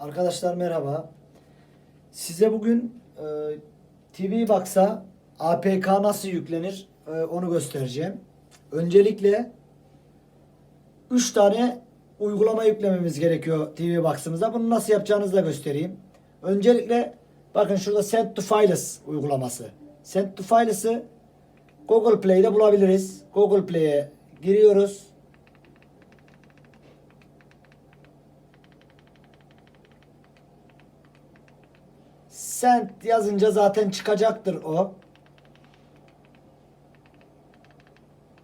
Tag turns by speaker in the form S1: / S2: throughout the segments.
S1: Arkadaşlar merhaba. Size bugün e, TV Box'a APK nasıl yüklenir e, onu göstereceğim. Öncelikle 3 tane uygulama yüklememiz gerekiyor TV Box'ımıza. Bunu nasıl yapacağınızı da göstereyim. Öncelikle bakın şurada Send to Files uygulaması. Send to Files'ı Google Play'de bulabiliriz. Google Play'e giriyoruz. Send yazınca zaten çıkacaktır o.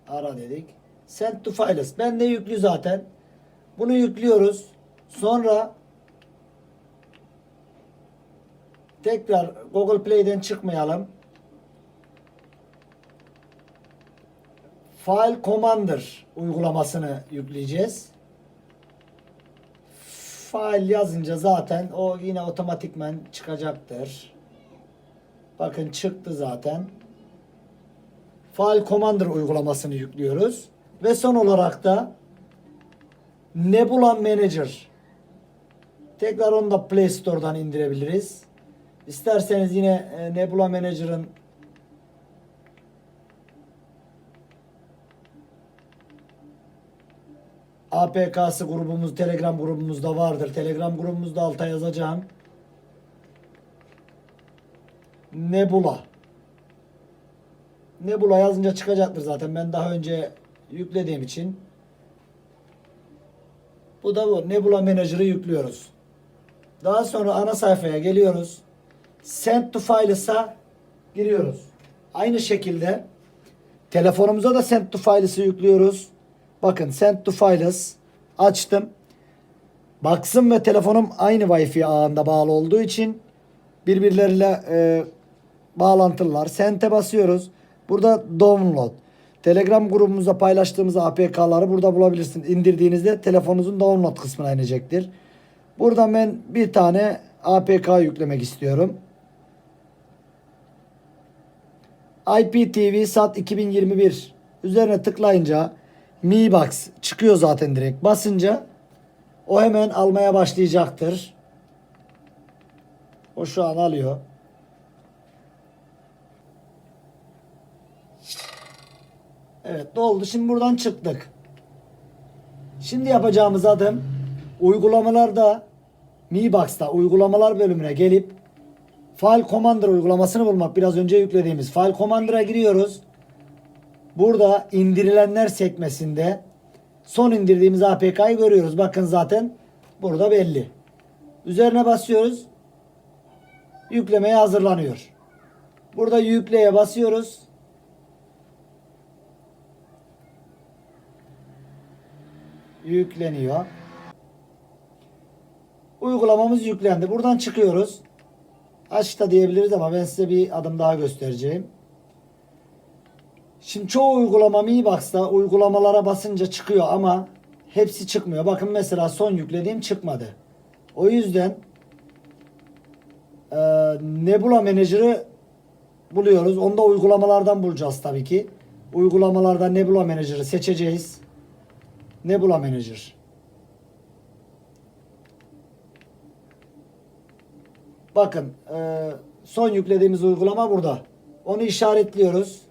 S1: Ara dedik. Send to files. Ben de yüklü zaten. Bunu yüklüyoruz. Sonra tekrar Google Play'den çıkmayalım. File Commander uygulamasını yükleyeceğiz. File yazınca zaten o yine otomatikmen çıkacaktır. Bakın çıktı zaten. File Commander uygulamasını yüklüyoruz. Ve son olarak da Nebula Manager. Tekrar onu da Play Store'dan indirebiliriz. İsterseniz yine e, Nebula Manager'ın APK'sı grubumuz Telegram grubumuzda vardır. Telegram grubumuzda alta yazacağım. Nebula. Nebula yazınca çıkacaktır zaten. Ben daha önce yüklediğim için. Bu da bu. Nebula Manager'ı yüklüyoruz. Daha sonra ana sayfaya geliyoruz. Send to Files'a giriyoruz. Aynı şekilde telefonumuza da Send to Files'ı yüklüyoruz. Bakın Send to Files açtım. Box'ım ve telefonum aynı Wi-Fi ağında bağlı olduğu için birbirleriyle e, bağlantılılar. Send'e basıyoruz. Burada download. Telegram grubumuzda paylaştığımız APK'ları burada bulabilirsiniz. İndirdiğinizde telefonunuzun download kısmına inecektir. Buradan ben bir tane APK yüklemek istiyorum. IPTV SAT 2021 üzerine tıklayınca Mi Box çıkıyor zaten direkt. Basınca o hemen almaya başlayacaktır. O şu an alıyor. Evet doldu. Şimdi buradan çıktık. Şimdi yapacağımız adım uygulamalarda Mi Box'ta uygulamalar bölümüne gelip File Commander uygulamasını bulmak. Biraz önce yüklediğimiz File Commander'a giriyoruz. Burada indirilenler sekmesinde son indirdiğimiz APK'yı görüyoruz. Bakın zaten burada belli. Üzerine basıyoruz. Yüklemeye hazırlanıyor. Burada yükleye basıyoruz. Yükleniyor. Uygulamamız yüklendi. Buradan çıkıyoruz. Aç da diyebiliriz ama ben size bir adım daha göstereceğim. Şimdi çoğu uygulama Mi Box'ta uygulamalara basınca çıkıyor ama hepsi çıkmıyor. Bakın mesela son yüklediğim çıkmadı. O yüzden e, Nebula Manager'ı buluyoruz. Onu da uygulamalardan bulacağız tabii ki. Uygulamalarda Nebula Manager'ı seçeceğiz. Nebula Manager. Bakın e, son yüklediğimiz uygulama burada. Onu işaretliyoruz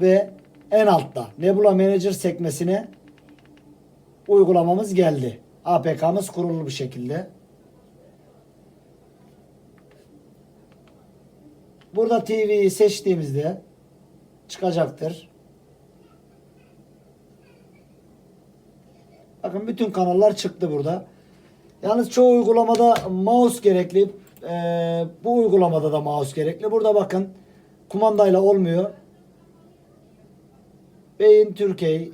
S1: ve en altta Nebula Manager sekmesine uygulamamız geldi. APK'mız kurulu bir şekilde. Burada TV'yi seçtiğimizde çıkacaktır. Bakın bütün kanallar çıktı burada. Yalnız çoğu uygulamada mouse gerekli. Ee, bu uygulamada da mouse gerekli. Burada bakın kumandayla olmuyor. Beyin Türkiye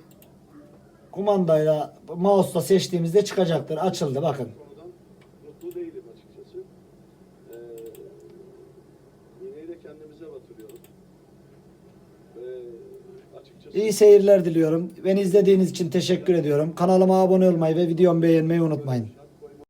S1: kumandayla mouse'la seçtiğimizde çıkacaktır. Açıldı bakın.
S2: mutlu değilim açıkçası. Ee, iğneyi de kendimize batırıyoruz. Ve açıkçası
S1: İyi seyirler diliyorum. Beni izlediğiniz için teşekkür ediyorum. Kanalıma abone olmayı ve videomu beğenmeyi unutmayın.